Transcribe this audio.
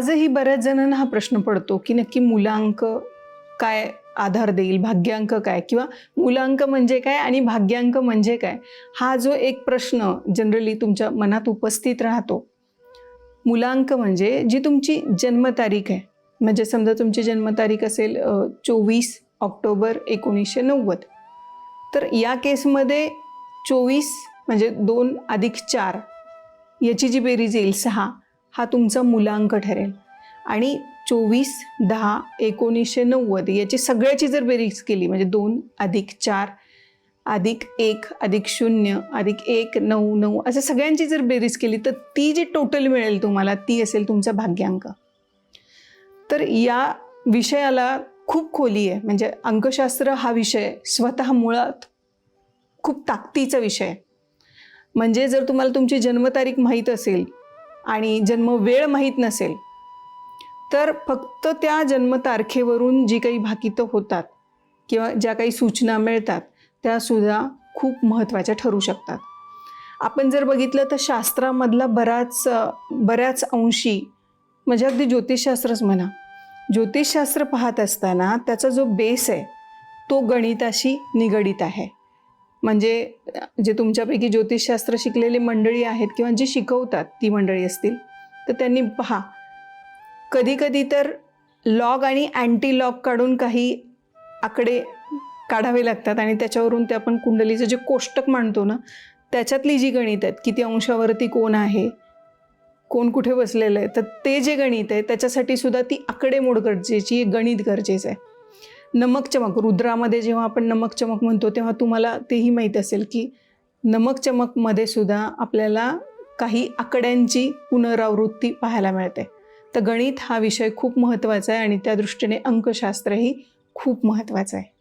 आजही बऱ्याच जणांना हा प्रश्न पडतो की नक्की मुलांक काय आधार देईल भाग्यांक काय किंवा मुलांक म्हणजे काय आणि भाग्यांक म्हणजे काय? हा जो एक प्रश्न जनरली तुमच्या मनात उपस्थित राहतो. मुलांक म्हणजे जी तुमची जन्मतारीख आहे. म्हणजे समजा तुमची जन्मतारीख असेल चोवीस ऑक्टोबर एकोणीसशे नव्वद. तर या केसमध्ये चोवीस म्हणजे दोन अधिक चार याची जी बेरीज येईल सहा हा तुमचा मुलांक ठरेल. आणि चोवीस दहा एकोणीसशे नव्वद याची सगळ्याची जर बेरीज केली म्हणजे दोन अधिक चार अधिक एक अधिक शून्य अधिक एक नऊ नऊ असं सगळ्यांची जर बेरीज केली तर ती जी टोटल मिळेल तुम्हाला ती असेल तुमचा भाग्यांक. तर या विषयाला खूप खोली आहे. म्हणजे अंकशास्त्र हा विषय स्वतः मुळात खूप ताकदीचा विषय म्हणजे जर तुम्हाला तुमची जन्मतारीख माहीत असेल आणि जन्म वेळ माहीत नसेल तर फक्त त्या जन्मतारखेवरून जी काही भाकितं होतात किंवा ज्या काही सूचना मिळतात त्यासुद्धा खूप महत्त्वाच्या ठरू शकतात. आपण जर बघितलं तर शास्त्रामधला बराच बऱ्याच अंशी म्हणजे अगदी ज्योतिषशास्त्रच म्हणा ज्योतिषशास्त्र पाहत असताना त्याचा जो बेस आहे तो गणिताशी निगडीत आहे. म्हणजे जे तुमच्यापैकी ज्योतिषशास्त्र शिकलेली मंडळी आहेत किंवा जी शिकवतात ती मंडळी असतील तर त्यांनी पहा. कधीकधी तर लॉग आणि अँटी लॉग काढून काही आकडे काढावे लागतात आणि त्याच्यावरून ते आपण कुंडलीचं जे कोष्टक मांडतो ना त्याच्यातली जी गणित आहेत किती अंशावरती कोण आहे कोण कुठे बसलेलं आहे तर ते जे गणित आहे त्याच्यासाठी सुद्धा ती आकडेमोड गरजेची गणित गरजेचं आहे. नमक चमक रुद्रामध्ये जेव्हा आपण नमक चमक म्हणतो तेव्हा तुम्हाला तेही माहीत असेल की नमक चमकमध्ये सुद्धा आपल्याला काही आकड्यांची पुनरावृत्ती पाहायला मिळते. तर गणित हा विषय खूप महत्त्वाचा आहे आणि त्या दृष्टीने अंकशास्त्रही खूप महत्त्वाचं आहे.